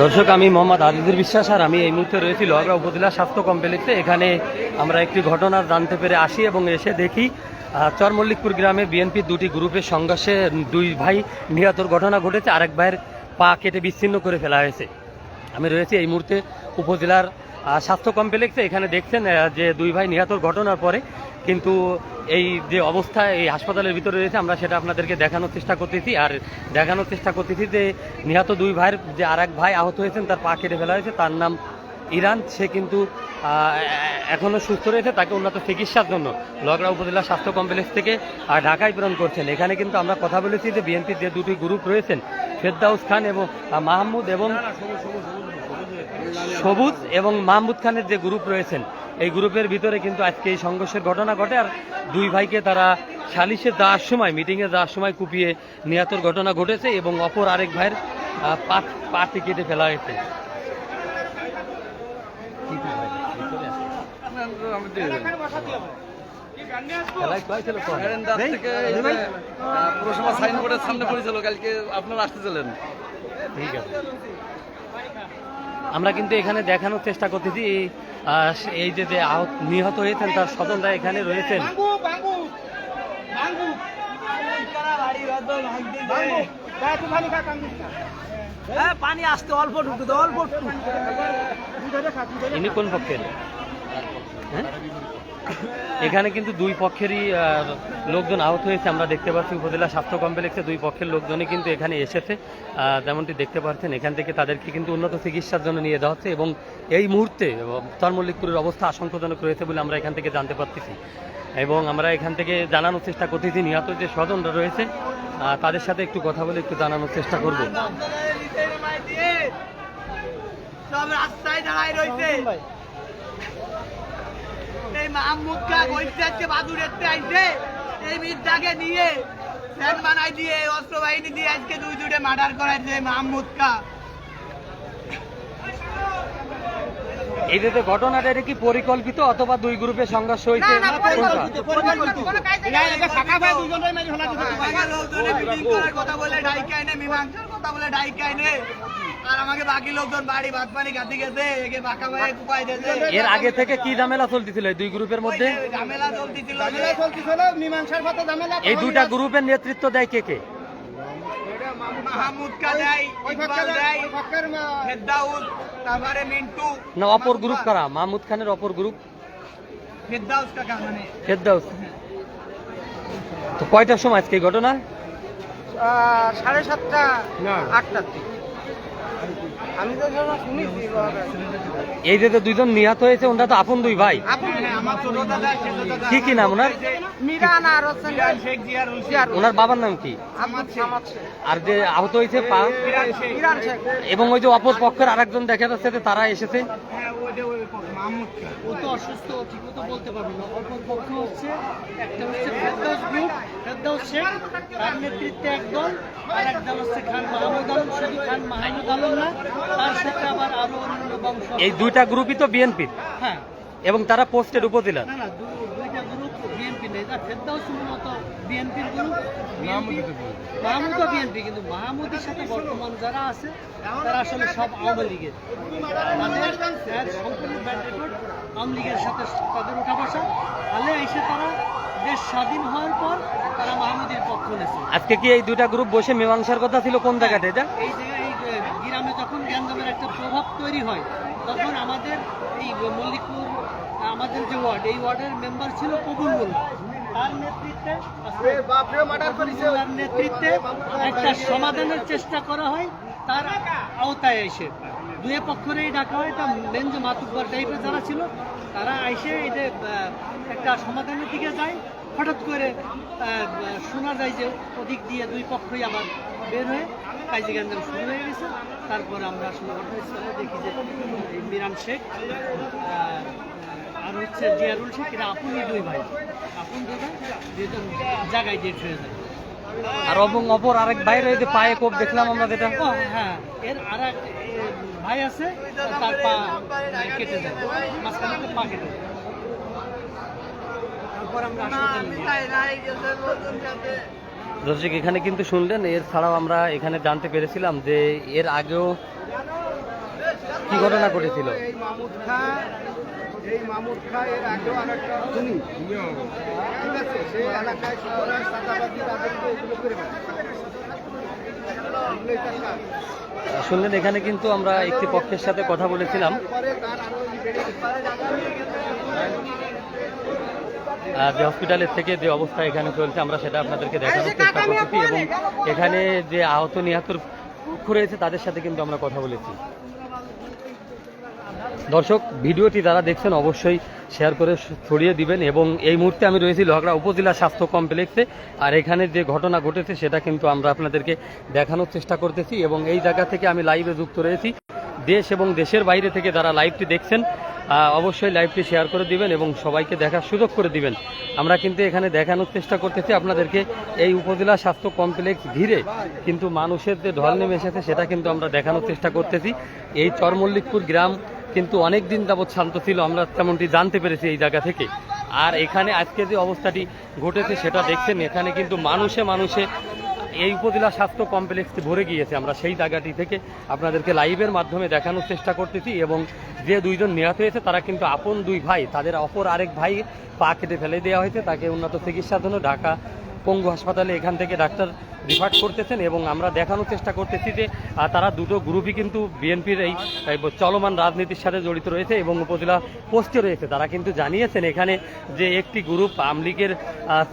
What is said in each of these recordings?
দর্শক, আমি মোহাম্মদ আজিজুর বিশ্বাস, আর আমি এই মুহূর্তে রয়েছি লোহাগড়া উপজেলা স্বাস্থ্য কমপ্লেক্সে। এখানে আমরা একটি ঘটনা জানতে পেরে আসি এবং এসে দেখি চরমল্লিকপুর গ্রামে বিএনপির দুটি গ্রুপের সংঘর্ষে দুই ভাই নিহতর ঘটনা ঘটেছে। আরেক ভাইয়ের পা কেটে বিচ্ছিন্ন করে ফেলা হয়েছে। আমি রয়েছি এই মুহূর্তে উপজেলার স্বাস্থ্য কমপ্লেক্সে এখানে দেখছেন যে দুই ভাই নিহতর ঘটনার পরে কিন্তু এই যে অবস্থা এই হাসপাতালের ভিতরে রয়েছে আমরা সেটা আপনাদেরকে দেখানোর চেষ্টা করতেছি। আর দেখানোর চেষ্টা করতেছি যে নিহত দুই ভাইয়ের যে আর ভাই আহত হয়েছেন তার পা কেটে ফেলা হয়েছে তার নাম ইরান। সে কিন্তু আহ, এখনও সুস্থ রয়েছে তাকে উন্নত চিকিৎসার জন্য লগড়া উপজেলা স্বাস্থ্য কমপ্লেক্স থেকে ঢাকায় প্রেরণ করছেন। এখানে কিন্তু আমরা কথা বলেছি যে বিএনপির যে দুটি গ্রুপ রয়েছেন ফেরদাউস খান এবং মাহমুদ এবং সবুজ এবং মাহমুদ খানের যে গ্রুপ রয়েছেন এই গ্রুপের ভিতরে কিন্তু আজকে এই সংঘর্ষের ঘটনা ঘটে আর দুই ভাইকে তারা সালিশে যাওয়ার সময় মিটিংয়ে যাওয়ার সময় কুপিয়ে নিহতর ঘটনা ঘটেছে এবং অপর আরেক ভাইয়ের পা পাটি কেটে ফেলা হয়েছে? পুরসভা সাইনবোর্ডের সামনে পড়েছিল কালকে আপনারা আসতেছিলেন ঠিক আছে আমরা কিন্তু এখানে দেখানোর চেষ্টা করতেছি এই, এই যে যে আহত নিহত হয়েছেন তার স্বজনরা এখানে রয়েছেন। পানি আসতে অল্প ঢুকতে অল্প ইনি কোন পক্ষের? হ্যাঁ? এখানে কিন্তু দুই পক্ষেরই লোকজন আহত হয়েছে। আমরা দেখতে পাচ্ছি উপজেলা স্বাস্থ্য কমপ্লেক্সে দুই পক্ষের লোকজনই কিন্তু এখানে এসেছে। যেমনটি দেখতে পাচ্ছেন এখান থেকে তাদেরকে কিন্তু উন্নত চিকিৎসার জন্য নিয়ে যাওয়া হচ্ছে এবং এই মুহূর্তে তরমল্লিকপুরের অবস্থা আশঙ্কাজনক রয়েছে বলে আমরা এখান থেকে জানতে পারতেছি। এবং আমরা এখান থেকে জানানোর চেষ্টা করতেছি নিহত যে স্বজনরা রয়েছে তাদের সাথে একটু কথা বলে একটু জানানোর চেষ্টা করব। সব রাস্তায় দাঁড়ায় রয়েছে। এই এই মির্জাকে নিয়ে ফ্যান বানাই দিয়ে অস্ত্র বাহিনী দিয়ে আজকে দুই দুটে মার্ডার করাইছে মাহমুদ কা এই যে যে ঘটনাটা এটা কি পরিকল্পিত অথবা দুই গ্রুপের সংঘর্ষ হয়েছে? কথা বলে ডাইকে আইনে মীমাংসার কথা বলে ডাইকে আইনে। আর আমাকে বাকি লোকজন বাড়ি ভাত পানি গাতি গেছে একে বাঁকা ভাই কুপাই দিয়েছে। এর আগে থেকে কি ঝামেলা চলতেছিল এই দুই গ্রুপের মধ্যে? ঝামেলা চলতেছিল। এই দুইটা গ্রুপের নেতৃত্ব দেয় কে কে? না অপর গ্রুপ কারা? মাহমুদ খানের অপর গ্রুপ? ফেরদাউস মানে তো কয়টার সময় আজকে ঘটনা? সাড়ে সাতটা আটটার দিকে। এই যে যে দুইজন নিহত হয়েছে ওনারা তো আপন দুই ভাই। আমার ছোট দাদা ছোট দাদা। কি কি নাম ওনার? ওনার বাবার নাম কি? আর যে আহত হয়েছে পা? এবং ওই যে অপর পক্ষের আরেকজন দেখা যাচ্ছে যে তারা এসেছে। ওই যে ওই মাহমুদ কা ও তো অসুস্থ ঠিক মতো বলতে পারবে না। অপর পক্ষ হচ্ছে একটা হচ্ছে ফেরদৌস গ্রুপ। ফেরদৌস শেখ তার নেতৃত্বে একদল আর একদল হচ্ছে খান মাহমুদ আলম। শুধু খান মাহমুদ আলম না তার সাথে আবার আরও অন্যান্য বংশ এই দুইটা গ্রুপই তো বিএনপি হ্যাঁ। এবং তারা পোস্টের উপজেলা। না না এটা ফেরদৌস মূলত বিএনপির গ্রুপ মাহমুদও বিএনপি কিন্তু মাহমুদের সাথে বর্তমান যারা আছে তারা আসলে সব আওয়ামী লীগের। তাদের সম্পূর্ণ ব্যাড রেকর্ড আওয়ামী লীগের সাথে তাদের উঠা বসা। ফলে এসে তারা দেশ স্বাধীন হওয়ার পর তারা মাহমুদের পক্ষ নিয়েছে আজকে কি এই দুইটা গ্রুপ বসে মীমাংসার কথা ছিল? কোন জায়গাটা এটা? এই জায়গায় এই গ্রামে যখন গ্যাঞ্জামের একটা প্রভাব তৈরি হয় তখন আমাদের এই মল্লিকপুর আমাদের যে ওয়ার্ড এই ওয়ার্ডের মেম্বার ছিল কবুল মোল্লা। তার নেতৃত্বে নেতৃত্বে একটা সমাধানের চেষ্টা করা হয় তার আওতায় এসে। দুই পক্ষরেই ডাকা হয় তা মেন যে মাতুব্বর টাইপের যারা ছিল তারা এসে এই যে একটা সমাধানের দিকে যায়। হঠাৎ করে শোনা যায় যে ওদিক দিয়ে দুই পক্ষই আবার বের হয়ে কাজী গ্যাঞ্জাম শুরু হয়ে গেছে। তারপর আমরা আসলে ঘটনাস্থলে দেখি যে মিরান শেখ আর হচ্ছে জিয়ারুল শেখ এরা আপনই দুই ভাই। আপন দুজন জায়গায় ডেট হয়ে যায়। আর এবং অপর আরেক ভাই রয়েছে পায়ে কোপ দেখলাম আমরা যেটা। হ্যাঁ। এর আর এক ভাই আছে তার পা কেটে যায়। মাঝখানে পা কেটে যায়। তারপর আমরা দর্শক এখানে কিন্তু শুনলেন এর ছাড়াও আমরা এখানে জানতে পেরেছিলাম যে এর আগেও কি ঘটনা ঘটেছিল? এই মামুদ খা এর আগেও আর একটা ঠিক আছে সেই এলাকায় সবাই সাদাবাদী রাজত্ব এগুলো করে। শুনলেন এখানে কিন্তু আমরা একটি পক্ষের সাথে কথা বলেছিলাম। যে হসপিটালের থেকে যে অবস্থা এখানে চলছে আমরা সেটা আপনাদেরকে দেখানোর চেষ্টা করতেছি এবং এখানে যে আহত নিহতর পক্ষ রয়েছে তাদের সাথে কিন্তু আমরা কথা বলেছি। দর্শক, ভিডিওটি যারা দেখছেন অবশ্যই শেয়ার করে ছড়িয়ে দিবেন এবং এই মুহূর্তে আমি রয়েছি লোহাগড়া উপজেলা স্বাস্থ্য কমপ্লেক্সে। আর এখানে যে ঘটনা ঘটেছে সেটা কিন্তু আমরা আপনাদেরকে দেখানোর চেষ্টা করতেছি এবং এই জায়গা থেকে আমি লাইভে যুক্ত রয়েছি। দেশ এবং দেশের বাইরে থেকে যারা লাইভটি দেখছেন অবশ্যই লাইভটি শেয়ার করে দিবেন এবং সবাইকে দেখার সুযোগ করে দিবেন। আমরা কিন্তু এখানে দেখানোর চেষ্টা করতেছি আপনাদেরকে এই উপজেলা স্বাস্থ্য কমপ্লেক্স ঘিরে। কিন্তু মানুষের যে ঢল নেমে এসেছে সেটা কিন্তু আমরা দেখানোর চেষ্টা করতেছি। এই চরমল্লিকপুর গ্রাম কিন্তু অনেক দিন যাবৎ শান্ত ছিল, আমরা তেমনটি জানতে পেরেছি এই জায়গা থেকে। আর এখানে আজকে যে অবস্থাটি ঘটেছে সেটা দেখছেন, এখানে কিন্তু মানুষে মানুষে এই উপজেলা স্বাস্থ্য কমপ্লেক্সটি ভরে গিয়েছে। আমরা সেই জায়গাটি থেকে আপনাদেরকে লাইভের মাধ্যমে দেখানোর চেষ্টা করতেছি এবং যে দুইজন নিহত হয়েছে, তারা কিন্তু আপন দুই ভাই, তাদের অপর আরেক ভাই পা কেটে ফেলে দেওয়া হয়েছে। তাকে উন্নত চিকিৎসার জন্য ঢাকা পঙ্গু হাসপাতালে এখান থেকে ডাক্তার রিফার করতেছেন এবং আমরা দেখানোর চেষ্টা করতেছি যে তারা দুটো গ্রুপই কিন্তু বিএনপির এই চলমান রাজনীতির সাথে জড়িত রয়েছে এবং উপজেলা পোস্টে রয়েছে। তারা কিন্তু জানিয়েছেন এখানে যে একটি গ্রুপ আমলিগের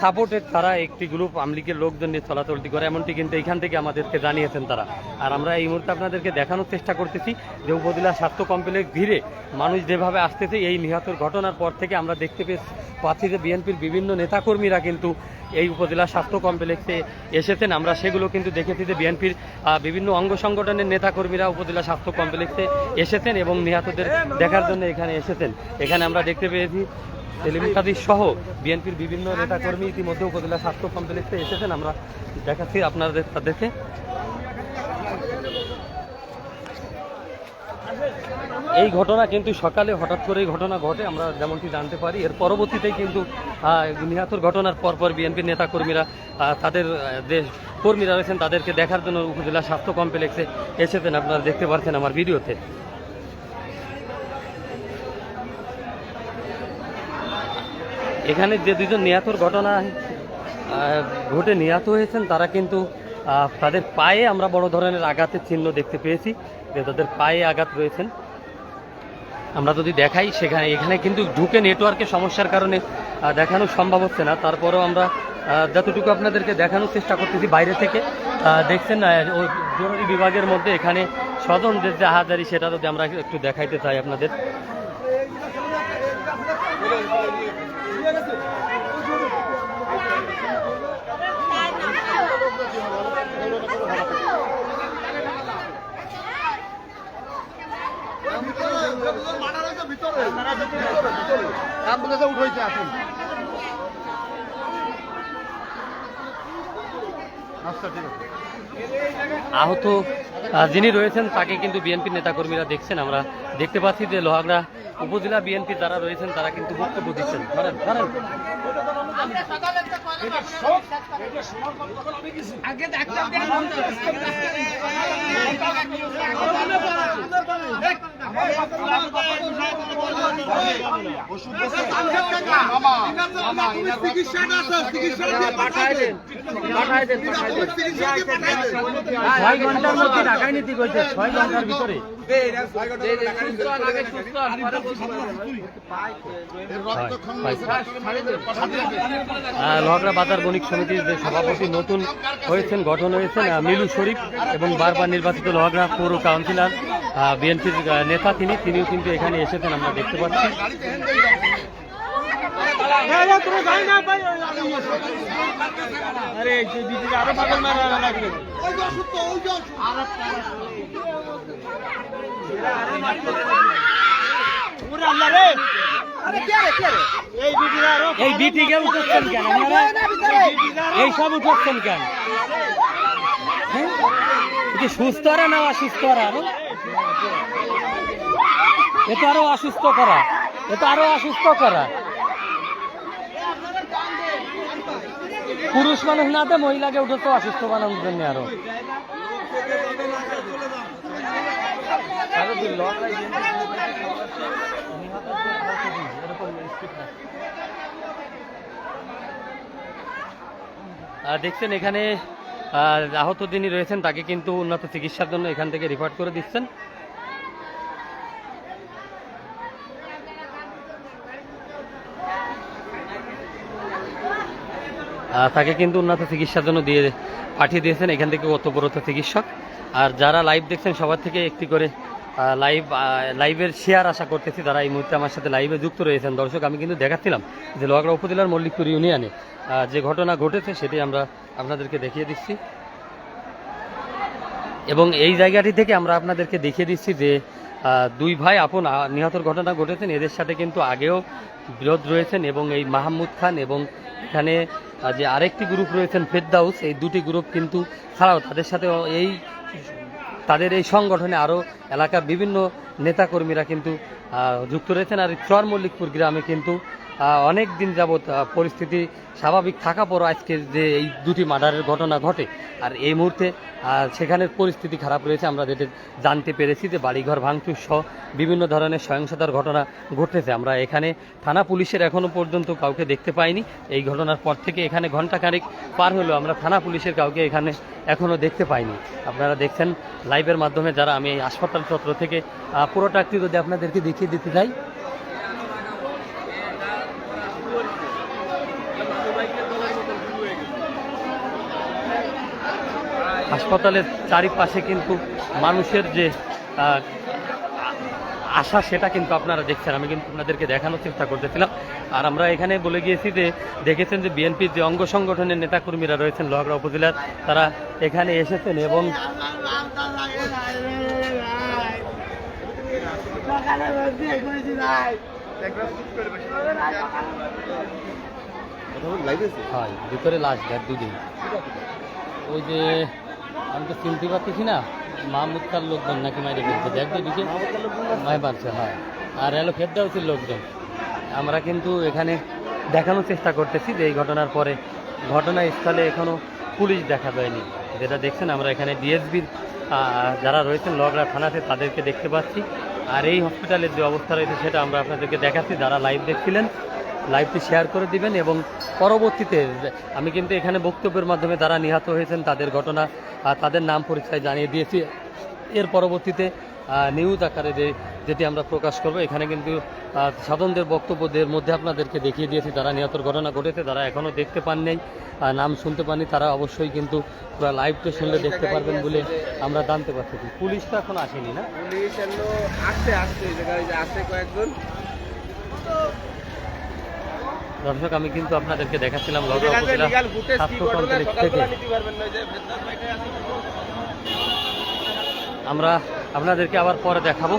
সাপোর্টেড তারা একটি গ্রুপ আমলিগের লোকজন নিয়ে চলাচলটি করে, এমনটি কিন্তু এখান থেকে আমাদেরকে জানিয়েছেন তারা। আর আমরা এই মুহূর্তে আপনাদেরকে দেখানোর চেষ্টা করতেছি যে উপজেলা স্বাস্থ্য কমপ্লেক্স ঘিরে মানুষ যেভাবে আসতেছে, এই নিহতের ঘটনার পর থেকে আমরা দেখতে পেয়ে পাচ্ছি যে বিএনপির বিভিন্ন নেতাকর্মীরা কিন্তু এই উপজেলা স্বাস্থ্য কমপ্লেক্সে এসেছেন। আমরা সেগুলো কিন্তু দেখেছি যে বিএনপির বিভিন্ন অঙ্গ সংগঠনের নেতাকর্মীরা উপজেলা স্বাস্থ্য কমপ্লেক্সে এসেছেন এবং নিহতদের দেখার জন্য এখানে এসেছেন। এখানে আমরা দেখতে পেয়েছি সেলিব্রিটি সহ বিএনপির বিভিন্ন নেতাকর্মী ইতিমধ্যে উপজেলা স্বাস্থ্য কমপ্লেক্সে এসেছেন। আমরা দেখাচ্ছি আপনাদের, তাদেরকে। এই ঘটনা কিন্তু সকালে হঠাৎ করে এই ঘটনা ঘটে, আমরা যেমনটি জানতে পারি। এর পরবর্তীতেই কিন্তু নিহতর ঘটনার পরপর বিএনপির নেতাকর্মীরা তাদের যে কর্মীরা রয়েছেন, তাদেরকে দেখার জন্য উপজেলা স্বাস্থ্য কমপ্লেক্সে এসেছেন। আপনারা দেখতে পাচ্ছেন আমার ভিডিওতে। এখানে যে দুজন নিহতর ঘটনা ঘটে নিহত হয়েছেন, তারা কিন্তু তাদের পায়ে আমরা বড় ধরনের আঘাতের চিহ্ন দেখতে পেয়েছি। যে তাদের পায়ে আঘাত রয়েছেন। আমরা যদি দেখাই, সেখানে এখানে কিন্তু ঢুকে নেটওয়ার্কের সমস্যার কারণে দেখানো সম্ভব হচ্ছে না। তারপরেও আমরা যতটুকু আপনাদেরকে দেখানোর চেষ্টা করতেছি বাইরে থেকে দেখছেন জরুরি বিভাগের মধ্যে এখানে স্বজনদের যে হাজারি সেটা যদি আমরা একটু দেখাইতে চাই আপনাদের। অ্যাম্বুলেন্সে উঠেছে আসুন। আচ্ছা আহত যিনি রয়েছেন তাকে কিন্তু বিএনপির নেতাকর্মীরা দেখছেন। আমরা দেখতে পাচ্ছি যে লোহাগড়া উপজেলা বিএনপি যারা রয়েছেন তারা কিন্তু বক্তব্য দিচ্ছেন। ধরেন ধরেন। আগে ছয় ঘণ্টার মধ্যে ঢাকায় নীতি করছে ছয় ঘণ্টার ভিতরে। লহগড়া বাজার বণিক সমিতির যে সভাপতি নতুন হয়েছেন গঠন হয়েছেন মিলু শরীফ এবং বারবার নির্বাচিত লহগড়া পৌর কাউন্সিলর বিএনপির নেতা তিনি তিনিও কিন্তু এখানে এসেছেন আমরা দেখতে পাচ্ছি। এই বিটিকে উঠেছেন কেন? এই সব উঠেছেন কেন? হ্যাঁ? সুস্থ আর না অসুস্থ আরও এ তো আরও অসুস্থ করা। এ তো আরও অসুস্থ করা। পুরুষ মানুষ না মহিলাকে উঠে তো অসুস্থ বানানোর জন্য আরও। দেখছেন এখানে আহত যিনি রয়েছেন, তাকে কিন্তু উন্নত চিকিৎসার জন্য এখান থেকে রিফার করে দিচ্ছেন। তাকে কিন্তু উন্নত চিকিৎসার জন্য দিয়ে, পাঠিয়ে দিয়েছেন এখান থেকে কর্তব্যরত চিকিৎসক। আর যারা লাইভ দেখছেন, সবার থেকে একটি করে লাইভ লাইভের শেয়ার আশা করতেছি তারা এই মুহূর্তে আমার সাথে লাইভে যুক্ত রয়েছেন। দর্শক, আমি কিন্তু দেখাচ্ছিলাম যে লোহাগড়া উপজেলার মল্লিকপুর ইউনিয়নে যে ঘটনা ঘটেছে সেটি আমরা আপনাদেরকে দেখিয়ে দিচ্ছি। এবং এই জায়গাটি থেকে আমরা আপনাদেরকে দেখিয়ে দিচ্ছি যে দুই ভাই আপন নিহতর ঘটনা ঘটেছেন। এদের সাথে কিন্তু আগেও বিরোধ রয়েছেন এবং এই মাহমুদ খান এবং এখানে যে আরেকটি গ্রুপ রয়েছেন ফেরদাউস, এই দুটি গ্রুপ কিন্তু ছাড়াও তাদের সাথে এই তাদের এই সংগঠনে আরও এলাকার বিভিন্ন নেতাকর্মীরা কিন্তু যুক্ত রয়েছেন। আর চর মল্লিকপুর গ্রামে কিন্তু অনেক দিন যাবৎ পরিস্থিতি স্বাভাবিক থাকা পরও আজকে যে এই দুটি মার্ডারের ঘটনা ঘটে, আর এই মুহূর্তে সেখানের পরিস্থিতি খারাপ রয়েছে। আমরা যেটা জানতে পেরেছি যে বাড়িঘর ভাঙচুর সহ বিভিন্ন ধরনের সহিংসতার ঘটনা ঘটেছে। আমরা এখানে থানা পুলিশের এখনও পর্যন্ত কাউকে দেখতে পাইনি। এই ঘটনার পর থেকে এখানে ঘন্টাখানেক পার হলো আমরা থানা পুলিশের কাউকে এখানে এখনও দেখতে পাইনি। আপনারা দেখছেন লাইভের মাধ্যমে যারা আমি এই হাসপাতাল চত্র থেকে পুরোটা যদি আপনাদেরকে দেখিয়ে দিতে চাই হাসপাতালের চারিপাশে কিন্তু মানুষের যে আশা সেটা কিন্তু আপনারা দেখছেন। আমি কিন্তু আপনাদেরকে দেখানোর চেষ্টা করতেছিলাম। আর আমরা এখানে বলে গিয়েছি যে দেখেছেন যে বিএনপির যে অঙ্গ সংগঠনের নেতাকর্মীরা রয়েছেন লোহাগড়া উপজেলার তারা এখানে এসেছেন এবং ভিতরে লাশ দেখ দুদিন। ওই যে আমি তো চিনতে পারতেছি না। মাহমুদকার লোকজন নাকি মাইরে ফেলছে? দেখবে দিকে মায় পারছে হয়। আর এলো ফেরদাউসির লোকজন। আমরা কিন্তু এখানে দেখানোর চেষ্টা করতেছি যে এই ঘটনার পরে ঘটনাস্থলে এখনও পুলিশ দেখা যায়নি। যেটা দেখছেন, আমরা এখানে ডিএসবির যারা রয়েছেন লগড়া থানাতে, তাদেরকে দেখতে পাচ্ছি। আর এই হসপিটালের যে অবস্থা রয়েছে সেটা আমরা আপনাদেরকে দেখাচ্ছি। যারা লাইভ দেখছিলেন লাইভটি শেয়ার করে দিবেন এবং পরবর্তীতে, আমি কিন্তু এখানে বক্তব্যের মাধ্যমে তারা নিহত হয়েছেন তাদের ঘটনা তাদের নাম পরিচয় জানিয়ে দিয়েছি। এর পরবর্তীতে নিউজ আকারে যে, যেটি আমরা প্রকাশ করব, এখানে কিন্তু সাধনদের বক্তব্যদের মধ্যে আপনাদেরকে দেখিয়ে দিয়েছি, যারা নিহতর ঘটনা ঘটেছে তারা এখনও দেখতে পান নাই নাম শুনতে পাননি, তারা অবশ্যই কিন্তু পুরো লাইভটা শুনলে দেখতে পারবেন বলে আমরা জানতে পারছি। পুলিশ তো এখন আসেনি না? পুলিশ আসছে আসছে আসছে কয়েকজন। দর্শক আমি কিন্তু আপনাদেরকে দেখাচ্ছিলাম লিগাল স্বাস্থ্য কমপ্লেক্স থেকে। আমরা আপনাদেরকে আবার পরে দেখাবো।